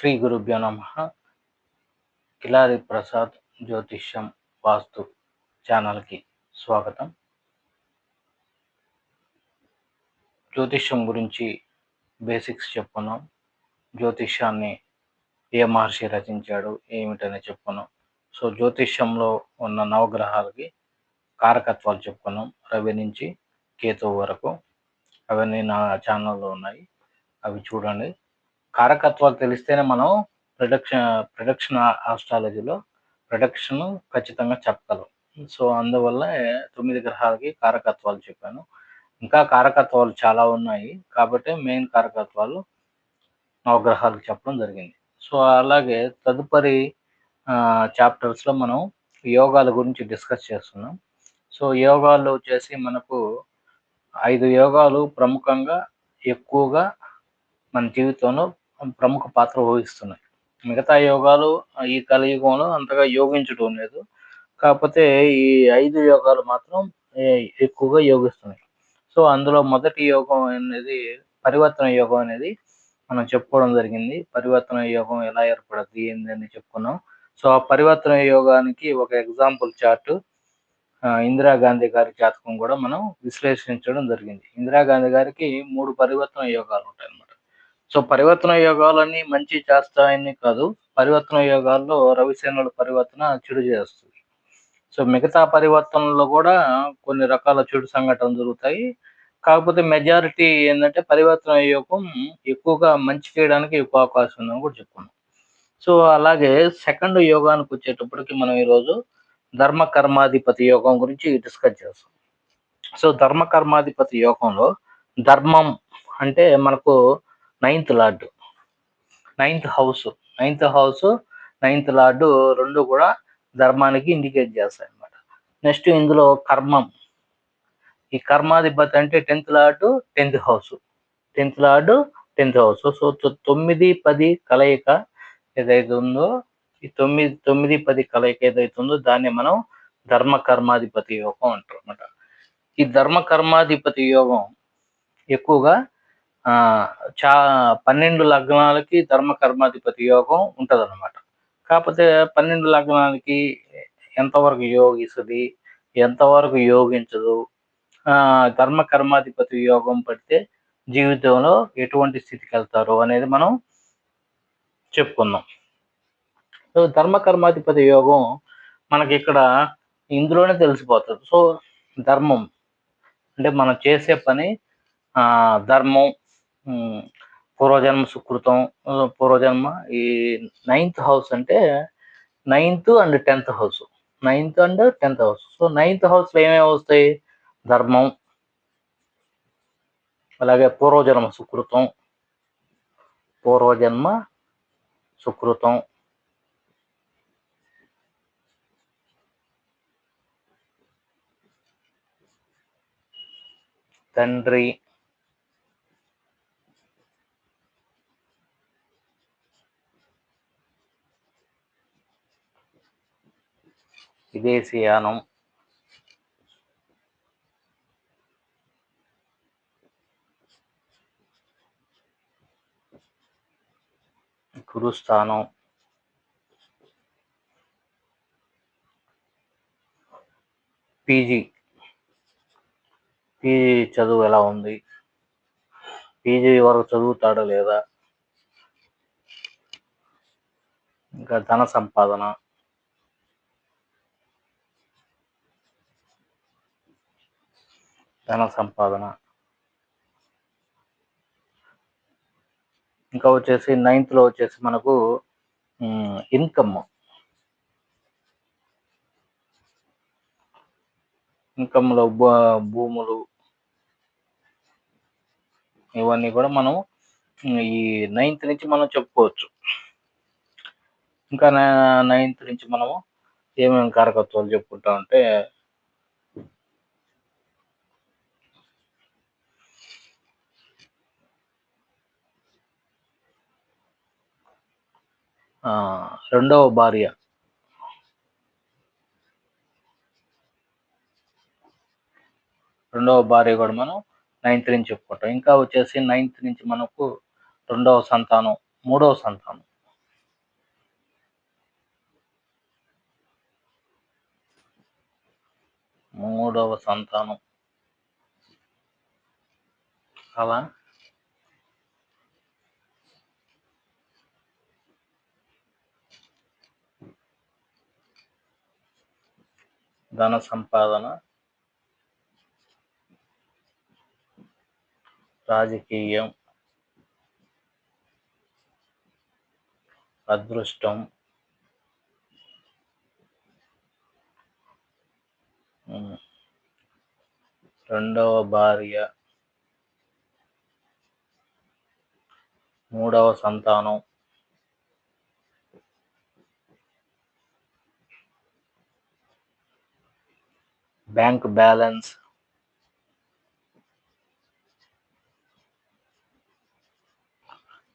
శ్రీ గురుభ్యో నమ. కిలారి ప్రసాద్ జ్యోతిష్యం వాస్తు ఛానల్కి స్వాగతం. జ్యోతిష్యం గురించి బేసిక్స్ చెప్పుకున్నాం. జ్యోతిష్యాన్ని ఏ మహర్షి రచించాడు ఏమిటని చెప్పుకున్నాం. సో జ్యోతిష్యంలో ఉన్న నవగ్రహాలకి కారకత్వాలు చెప్పుకున్నాం. రవి నుంచి కేతు వరకు. అవన్నీ నా ఛానల్లో ఉన్నాయి. అవి చూడండి. కారకత్వాలు తెలిస్తేనే మనం ప్రొడక్షన్ ప్రొడక్షన్ ఆస్ట్రాలజీలో ప్రొడక్షన్ ఖచ్చితంగా చెప్పగలం. సో అందువల్ల తొమ్మిది గ్రహాలకి కారకత్వాలు చెప్పాను. ఇంకా కారకత్వాలు చాలా ఉన్నాయి. కాబట్టి మెయిన్ కారకత్వాలు నవగ్రహాలకు చెప్పడం జరిగింది. సో అలాగే తదుపరి చాప్టర్స్లో మనం యోగాల గురించి డిస్కస్ చేస్తున్నాం. సో యోగాలు వచ్చేసి మనకు ఐదు యోగాలు ప్రముఖంగా ఎక్కువగా మన జీవితంలో ప్రముఖ పాత్ర వహిస్తున్నాయి. మిగతా యోగాలు ఈ కలియుగంలో అంతగా యోగించడం లేదు. కాకపోతే ఈ ఐదు యోగాలు మాత్రం ఎక్కువగా యోగిస్తున్నాయి. సో అందులో మొదటి యోగం అనేది పరివర్తన యోగం అనేది మనం చెప్పుకోవడం జరిగింది. పరివర్తన యోగం ఎలా ఏర్పడుతుంది ఏంది అని చెప్పుకున్నాం. సో ఆ పరివర్తన యోగానికి ఒక ఎగ్జాంపుల్ చార్ట్ ఇందిరాగాంధీ గారి జాతకం కూడా మనం విశ్లేషించడం జరిగింది. ఇందిరాగాంధీ గారికి మూడు పరివర్తన యోగాలు ఉంటాయి. సో పరివర్తన యోగాలన్నీ మంచి చేస్తాయని కాదు పరివర్తన యోగాల్లో రవిసేనుల పరివర్తన చెడు చేస్తుంది. సో మిగతా పరివర్తనలో కూడా కొన్ని రకాల చెడు సంఘటనలు జరుగుతాయి. కాకపోతే మెజారిటీ ఏంటంటే పరివర్తన యోగం ఎక్కువగా మంచి చేయడానికి ఎక్కువ అవకాశం ఉందని కూడా చెప్పుకున్నాం. సో అలాగే సెకండ్ యోగానికి వచ్చేటప్పటికి మనం ఈరోజు ధర్మ కర్మాధిపతి యోగం గురించి డిస్కస్ చేస్తాం. సో ధర్మ కర్మాధిపతి యోగంలో ధర్మం అంటే మనకు ninth lord ninth house ninth house ninth lord రెండు కూడా ధర్మానికి ఇండికేట్ చేస్తాయి అన్నమాట నెక్స్ట్ ఇందులో కర్మం. ఈ కర్మాధిపతి అంటే tenth lord tenth house tenth lord tenth house so తొమ్మిది పది కలయిక ఏదైతే ఉందో ఈ తొమ్మిది తొమ్మిది పది కలయిక ఏదైతే ఉందో దాన్ని మనం ధర్మ కర్మాధిపతి యోగం అంటారు అనమాట ఈ ధర్మ కర్మాధిపతి యోగం ఎక్కువగా చా పన్నెండు లగ్నాలకి ధర్మ కర్మాధిపతి యోగం ఉంటుంది అనమాట కాకపోతే పన్నెండు లగ్నాలకి ఎంతవరకు యోగిస్తుంది ఎంతవరకు యోగించదు ధర్మ కర్మాధిపతి యోగం పడితే జీవితంలో ఎటువంటి స్థితికి వెళ్తారు అనేది మనం చెప్పుకుందాం. సో ధర్మ కర్మాధిపతి యోగం మనకి ఇక్కడ ఇందులోనే తెలిసిపోతుంది. సో ధర్మం అంటే మనం చేసే పని ధర్మం పూర్వజన్మ సుకృతం పూర్వజన్మ ఈ నైన్త్ హౌస్ అంటే ninth and tenth house ninth and tenth house so ninth హౌస్లో ఏమేమి వస్తాయి? ధర్మం అలాగే పూర్వజన్మ సుకృతం పూర్వజన్మ సుకృతం. తండ్రి విదేశీయానం గురుస్థానం పీజీ. పీజీ చదువు ఎలా ఉంది? పీజీ వరకు చదువుతాడా లేదా? ఇంకా ధన సంపాదన. ధన సంపాదన. ఇంకా వచ్చేసి నైన్త్లో వచ్చేసి మనకు ఇన్కమ్ ఇన్కమ్లో భూములు ఇవన్నీ కూడా మనం ఈ నైన్త్ నుంచి మనం చెప్పుకోవచ్చు. ఇంకా నైన్త్ నుంచి మనము ఏమేమి కారకత్వాలు చెప్పుకుంటామంటే రెండవ భార్య. రెండవ భార్య కూడా మనం నైన్త్ నుంచి చెప్పుకుంటాం. ఇంకా వచ్చేసి నైన్త్ నుంచి మనకు రెండవ సంతానం మూడవ సంతానం. మూడవ సంతానం. అలా ధన సంపాదన రాజకీయం అదృష్టం రెండవ భార్య మూడవ సంతానం బ్యాంక్ బ్యాలెన్స్.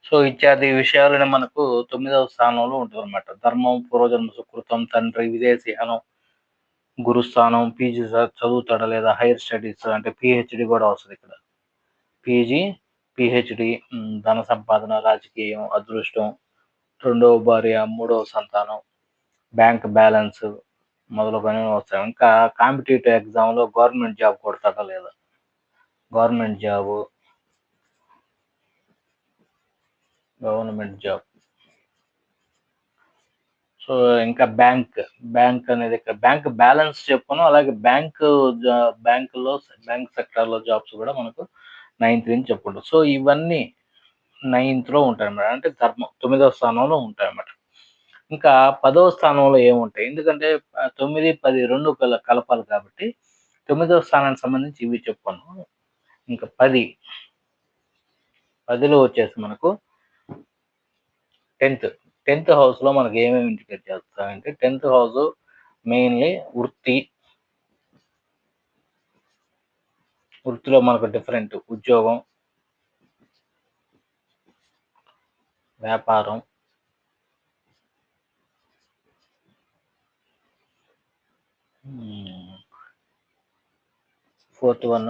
సో ఇత్యాది విషయాలను మనకు తొమ్మిదవ స్థానంలో ఉంటుంది అనమాట ధర్మం పూర్వజన్మ సుకృతం తండ్రి విదేశీయానం గురుస్థానం పీజీ చదువుతాడా లేదా హైయర్ స్టడీస్ అంటే పిహెచ్డి కూడా వస్తుంది ఇక్కడ. పీజీ పిహెచ్డి ధన సంపాదన రాజకీయం అదృష్టం రెండవ భార్య మూడవ సంతానం బ్యాంక్ బ్యాలెన్స్ మొదలుకొని వస్తాయి. ఇంకా కాంపిటేటివ్ ఎగ్జామ్లో గవర్నమెంట్ జాబ్ కొడతాడా లేదా government job government job. So ఇంకా బ్యాంక్ బ్యాంక్ అనేది ఇక్కడ బ్యాంక్ బ్యాలెన్స్ చెప్పును అలాగే బ్యాంక్ బ్యాంకులో బ్యాంక్ సెక్టర్లో జాబ్స్ కూడా మనకు నైన్త్ నుంచి చెప్పుకుంటాం. సో ఇవన్నీ నైన్త్లో ఉంటాయి అన్నమాట అంటే ధర్మం తొమ్మిదవ స్థానంలో ఉంటాయి అన్నమాట ఇంకా పదవ స్థానంలో ఏముంటాయి? ఎందుకంటే తొమ్మిది పది రెండు కల కలపాలి కాబట్టి తొమ్మిదవ స్థానానికి సంబంధించి ఇవి చెప్పాను ఇంకా పది. పదిలో వచ్చేసి మనకు టెన్త్. టెన్త్ హౌస్లో మనకి ఏమేమి ఇండికేట్ చేస్తామంటే టెన్త్ హౌస్ మెయిన్లీ వృత్తి. వృత్తిలో మనకు డిఫరెంట్ ఉద్యోగం వ్యాపారం ఫోర్త్ వన్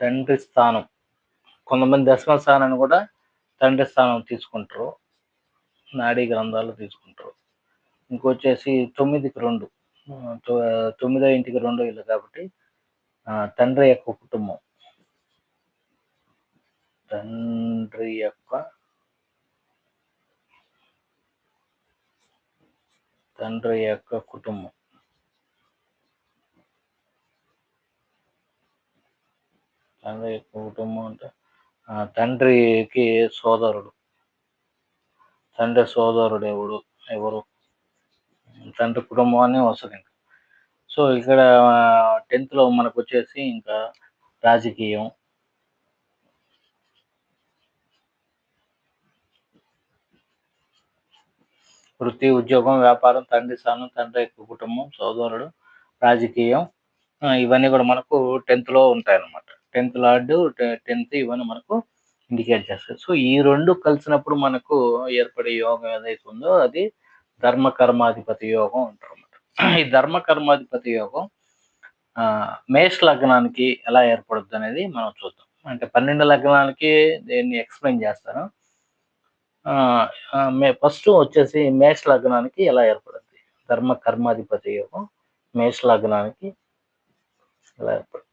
తండ్రి స్థానం. కొంతమంది దశమ స్థానాన్ని కూడా తండ్రి స్థానం తీసుకుంటారు. నాడీ గ్రంథాలు తీసుకుంటారు. ఇంకొచ్చేసి తొమ్మిదికి రెండు. తొమ్మిదో ఇంటికి రెండో ఇల్లు కాబట్టి తండ్రి యొక్క కుటుంబం. తండ్రి యొక్క తండ్రి యొక్క కుటుంబం. తండ్రి యొక్క కుటుంబం అంటే తండ్రికి సోదరుడు. తండ్రి సోదరుడు ఎవడు? ఎవరు? తండ్రి కుటుంబాన్ని వస్తుంది ఇంకా సో ఇక్కడ టెన్త్లో మనకు వచ్చేసి ఇంకా రాజకీయం వృత్తి ఉద్యోగం వ్యాపారం తండ్రి స్థానం తండ్రి యొక్క కుటుంబం సోదరుడు రాజకీయం ఇవన్నీ కూడా మనకు టెన్త్లో ఉంటాయి అన్నమాట టెన్త్ లార్డు టెన్త్ ఇవన్నీ మనకు ఇండికేట్ చేస్తాయి. సో ఈ రెండు కలిసినప్పుడు మనకు ఏర్పడే యోగం ఏదైతే ఉందో అది ధర్మ కర్మాధిపతి యోగం అంటారు అన్నమాట ఈ ధర్మ కర్మాధిపతి యోగం మేష లగ్నానికి ఎలా ఏర్పడుద్ది అనేది మనం చూద్దాం. అంటే పన్నెండు లగ్నానికి దీన్ని ఎక్స్ప్లెయిన్ చేస్తాను? మే ఫస్ట్ వచ్చేసి మేష లగ్నానికి ఎలా ఏర్పడుతుంది ధర్మ కర్మాధిపతి యోగం మేష లగ్నానికి ఎలా ఏర్పడుతుంది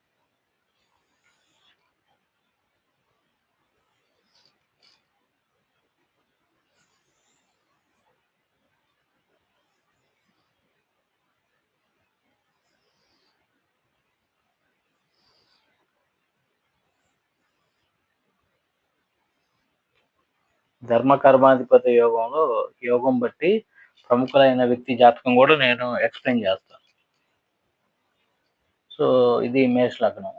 ధర్మ కర్మాధిపత యోగంలో యోగం బట్టి ప్రముఖులైన వ్యక్తి జాతకం కూడా నేను ఎక్స్ప్లెయిన్ చేస్తాను. సో ఇది మేష లగ్నం.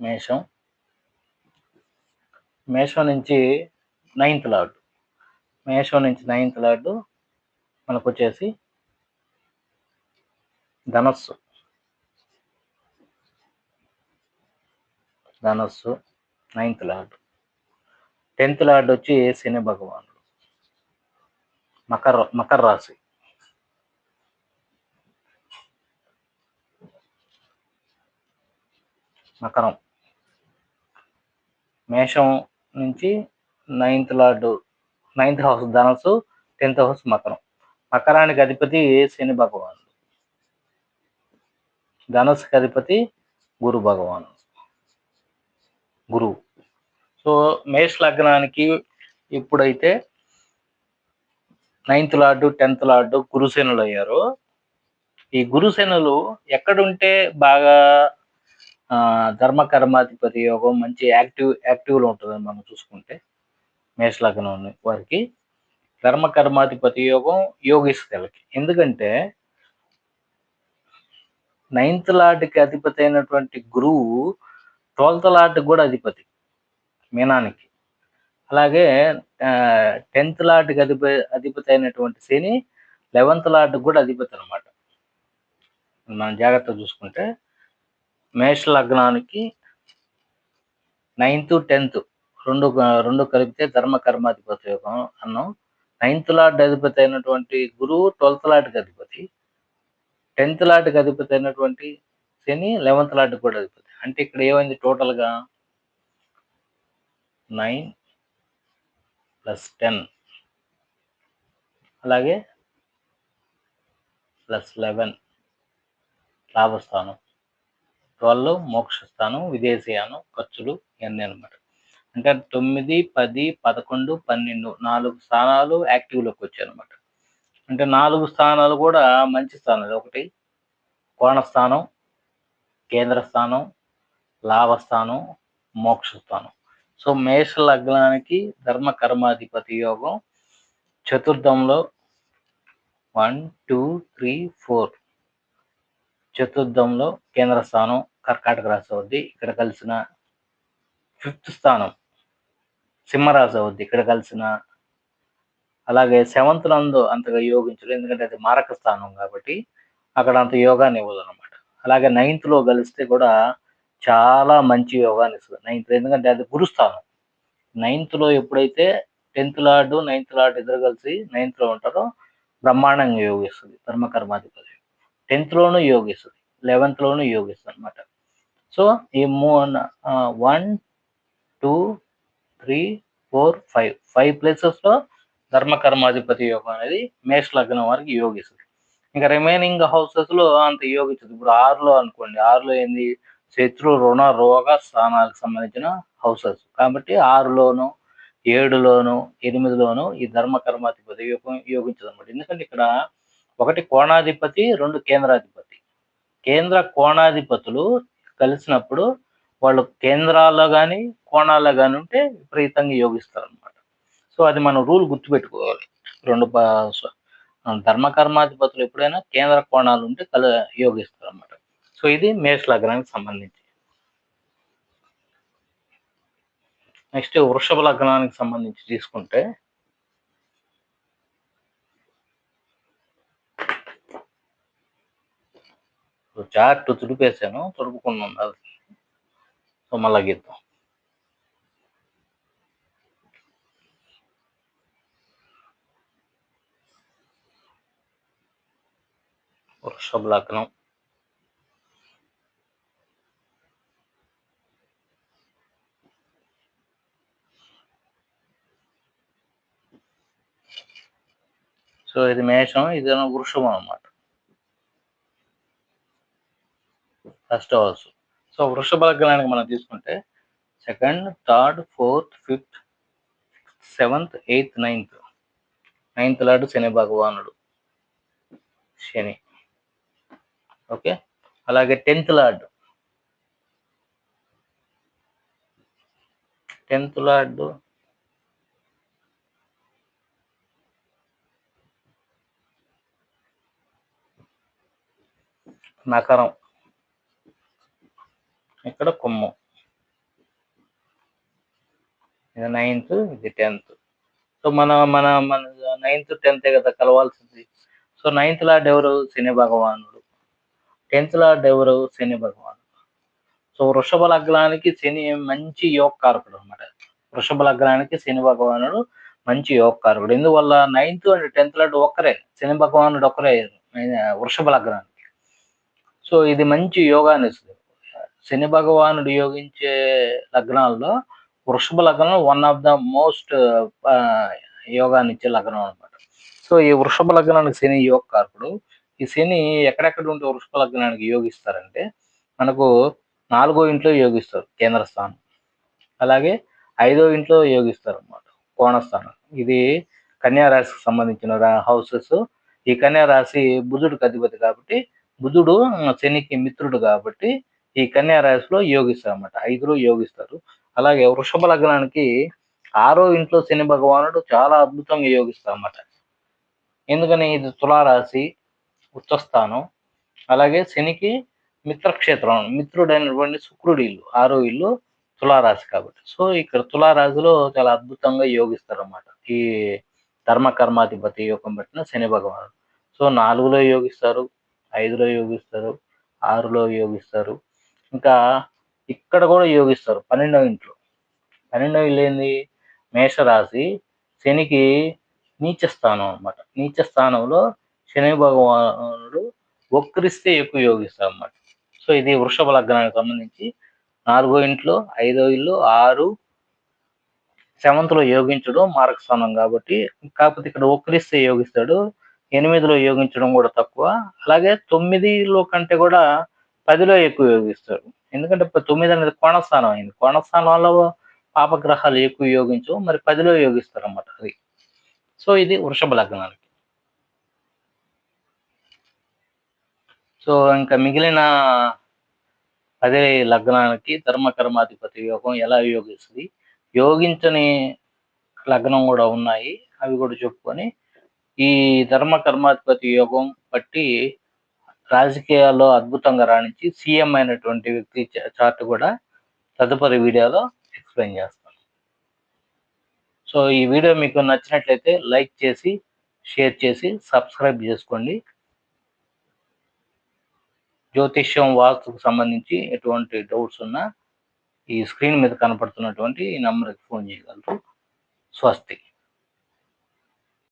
మేషం. మేషం నుంచి నైన్త్ లార్డు మేషం నుంచి నైన్త్ లార్డు మనకు వచ్చేసి ధనస్సు. ధనస్సు నైన్త్ లార్డు టెన్త్ లార్డ్ వచ్చి శని భగవానుడు. మకర మకర రాశి. మకరం. మేషం నుంచి నైన్త్ లార్డు నైన్త్ హౌస్ ధనస్సు టెన్త్ హౌస్ మకరం. మకరానికి అధిపతి శని భగవానుడు. ధనుసుకి అధిపతి గురు భగవాను గురువు. సో మేష లగ్నానికి ఇప్పుడైతే నైన్త్ లార్డు టెన్త్ లార్డు గురుసేనులు అయ్యారు. ఈ గురుసేనులు ఎక్కడుంటే బాగా ధర్మ కర్మాధిపతి యోగం మంచి యాక్టివ్ యాక్టివ్లో ఉంటుందని మనం చూసుకుంటే మేష లగ్నం వారికి ధర్మ కర్మాధిపతి యోగం యోగిస్తుంది ఎందుకంటే నైన్త్ లార్డ్కి అధిపతి అయినటువంటి గురువు ట్వెల్త్ లార్డ్ కూడా అధిపతి. మీనానికి. అలాగే టెన్త్ లార్డ్కి అధిప అధిపతి అయినటువంటి శని లెవెన్త్ లార్డ్ కూడా అధిపతి అనమాట మనం జాగ్రత్తగా చూసుకుంటే మేష లగ్నానికి నైన్త్ టెన్త్ రెండు రెండు కలిపితే ధర్మ కర్మాధిపతి యోగం అన్నాం. నైన్త్ లార్డ్ అధిపతి అయినటువంటి గురువు ట్వెల్త్ లార్డ్కి అధిపతి. టెన్త్ లార్డ్కి అధిపతి అయినటువంటి శని లెవెన్త్ లార్డ్కి కూడా అధిపతి. అంటే ఇక్కడ ఏమైంది టోటల్గా? Nine plus ten. అలాగే ప్లస్ లెవెన్. లాభస్థానం ట్వెల్వ్ మోక్షస్థానం విదేశీయానం ఖర్చులు ఇవన్నీ అనమాట అంటే తొమ్మిది పది పదకొండు పన్నెండు నాలుగు స్థానాలు యాక్టివ్లోకి వచ్చాయి అనమాట అంటే నాలుగు స్థానాలు కూడా మంచి స్థానాలు. ఒకటి కోణస్థానం కేంద్రస్థానం కేంద్ర స్థానం లాభస్థానం మోక్షస్థానం. సో మేష లగ్నానికి ధర్మ కర్మాధిపతి యోగం చతుర్థంలో వన్ టూ త్రీ ఫోర్. చతుర్థంలో కేంద్ర స్థానం కర్కాటక రాశి అవుద్ది. ఇక్కడ కలిసిన ఫిఫ్త్ స్థానం సింహరాశి అవుద్ది. ఇక్కడ కలిసిన అలాగే సెవెంత్ నందు అంతగా యోగించడు ఎందుకంటే అది మారక స్థానం కాబట్టి అక్కడ అంత యోగాన్ని ఇవ్వదు అనమాట అలాగే నైన్త్లో కలిస్తే కూడా చాలా మంచి యోగాన్ని ఇస్తుంది. నైన్త్ ఎందుకంటే అది గురుస్థానం. నైన్త్లో ఎప్పుడైతే టెన్త్ లార్డు నైన్త్ లార్డ్ ఇద్దరు కలిసి నైన్త్లో ఉంటారో బ్రహ్మాండంగా యోగిస్తుంది ధర్మకర్మాధిపతి. టెన్త్ లోను యోగిస్తుంది లెవెన్త్ లోను యోగిస్తుంది అనమాట సో ఈ మూ one two three four five. Five ప్లేసెస్లో యోగం అనేది మేష లగ్నం వారికి యోగిస్తుంది. ఇంకా రిమైనింగ్ హౌసెస్లో అంత యోగించదు. ఇప్పుడు ఆరులో అనుకోండి ఆరులో ఏంది? శత్రు రుణ రోగ స్థానాలకు సంబంధించిన హౌసెస్. కాబట్టి ఆరులోను ఏడులోను ఎనిమిదిలోను ఈ ధర్మకర్మాధిపతి యోగించదు అనమాట ఎందుకంటే ఇక్కడ ఒకటి కోణాధిపతి రెండు కేంద్రాధిపతి. కేంద్ర కోణాధిపతులు కలిసినప్పుడు వాళ్ళు కేంద్రాల్లో కానీ కోణాల్లో కానీ ఉంటే విపరీతంగా యోగిస్తారు అనమాట సో అది మనం రూల్ గుర్తుపెట్టుకోవాలి. రెండు ధర్మకర్మాధిపతులు ధర్మ కర్మాధిపతులు ఎప్పుడైనా కేంద్ర కోణాలు ఉంటే కల యోగిస్తారు అనమాట సో ఇది మేష లగ్నానికి సంబంధించి. నెక్స్ట్ వృషభ లగ్నానికి సంబంధించి తీసుకుంటే చార్ట్ తుడిపేసాను తుడుపుకున్నాను అది సో మళ్ళా గీద్దాం. వృషభ లగ్నం. సో ఇది మేషం ఇది వృషభం అన్నమాట. ఫస్ట్ హౌస్ సో వృషభ లగ్నానికి మనం తీసుకుంటే second third fourth fifth seventh eighth ninth ninth lord శని భగవానుడు. శని. ఓకే అలాగే టెన్త్ లార్డ్ టెన్త్ లార్డ్ నకరం ఇక్కడ కుమ్మం. ఇది నైన్త్ ఇది టెన్త్ సో మన మన మన నైన్త్ టెన్త్ కదా కలవాల్సింది. సో నైన్త్ లార్డ్ ఎవరు? శని భగవానుడు. టెన్త్ లార్డ్ ఎవరు? శని భగవానుడు. సో వృషభ లగ్నానికి శని మంచి యోగకారకుడు అనమాట వృషభ లగ్నానికి శని భగవానుడు మంచి యోగకారకుడు. ఎందువల్ల? నైన్త్ అండ్ టెన్త్ లార్డ్ ఒక్కరే. శని భగవానుడు ఒక్కరే. వృషభ లగ్నానికి. సో ఇది మంచి యోగాన్ని ఇస్తుంది శని భగవానుడు యోగించే లగ్నాల్లో వృషభ లగ్నం వన్ ఆఫ్ ద మోస్ట్ యోగాన్ని ఇచ్చే లగ్నం అనమాట సో ఈ వృషభ లగ్నానికి శని యోగ కారకుడు ఈ శని ఎక్కడెక్కడ ఉంటే వృషభ లగ్నానికి యోగిస్తారంటే మనకు నాలుగో ఇంట్లో యోగిస్తారు కేంద్ర స్థానం. అలాగే ఐదో ఇంట్లో యోగిస్తారు అన్నమాట కోణస్థానం. ఇది కన్యా రాశికి సంబంధించిన హౌసెస్. ఈ కన్యా రాశి బుధుడికి అధిపతి కాబట్టి బుధుడు శనికి మిత్రుడు కాబట్టి ఈ కన్యా రాశిలో యోగిస్తారు అన్నమాట. ఐదులో యోగిస్తారు. అలాగే వృషభ లగ్నానికి ఆరో ఇంట్లో శని భగవానుడు చాలా అద్భుతంగా యోగిస్తారు అన్నమాట. ఎందుకని? ఇది తులారాశి ఉచ్చస్థానం. అలాగే శనికి మిత్రక్షేత్రం మిత్రుడైనటువంటి శుక్రుడి ఇల్లు ఆరో ఇల్లు తులారాశి కాబట్టి. సో ఇక్కడ తులారాశిలో చాలా అద్భుతంగా యోగిస్తారు అన్నమాట. ఈ ధర్మకర్మాధిపతి యోగం పెట్టిన శని భగవానుడు. సో నాలుగులో యోగిస్తారు. ఐదులో యోగిస్తారు ఆరులో యోగిస్తారు. ఇంకా ఇక్కడ కూడా యోగిస్తారు పన్నెండవ ఇంట్లో. పన్నెండవ ఇల్లు ఏంది? మేషరాశి శనికి నీచ స్థానం అనమాట నీచ స్థానంలో శని భగవానుడు వక్రిస్తే ఎక్కువ యోగిస్తారు అన్నమాట. సో ఇది వృషభ లగ్నానికి సంబంధించి నాలుగో ఇంట్లో ఐదో ఇల్లు ఆరు సెవెంత్లో యోగించడం మార్గస్థానం కాబట్టి కాకపోతే ఇక్కడ వక్రిస్తే యోగిస్తాడు ఎనిమిదిలో యోగించడం కూడా తక్కువ. అలాగే తొమ్మిదిలో కంటే కూడా పదిలో ఎక్కువ యోగిస్తాడు ఎందుకంటే తొమ్మిది అనేది కోణస్థానం అయింది. కోణస్థానంలో పాపగ్రహాలు ఎక్కువ యోగించవు. మరి పదిలో యోగిస్తారు అన్నమాట అది. సో ఇది వృషభ లగ్నానికి. సో ఇంకా మిగిలిన పదే లగ్నానికి ధర్మకర్మాధిపతి యోగం ఎలా యోగిస్తుంది? యోగించని లగ్నం కూడా ఉన్నాయి. అవి కూడా చెప్పుకొని ఈ ధర్మ కర్మాధిపతి యోగం బట్టి రాజకీయాల్లో అద్భుతంగా రాణించి సీఎం అయినటువంటి వ్యక్తి చార్ట్ కూడా తదుపరి వీడియోలో ఎక్స్ప్లెయిన్ చేస్తాను. సో ఈ వీడియో మీకు నచ్చినట్లయితే లైక్ చేసి షేర్ చేసి సబ్స్క్రైబ్ చేసుకోండి. జ్యోతిష్యం వాస్తుకు సంబంధించి ఎటువంటి డౌట్స్ ఉన్నా ఈ స్క్రీన్ మీద కనపడుతున్నటువంటి ఈ నెంబర్కి ఫోన్ చేయగలరు. స్వస్తి.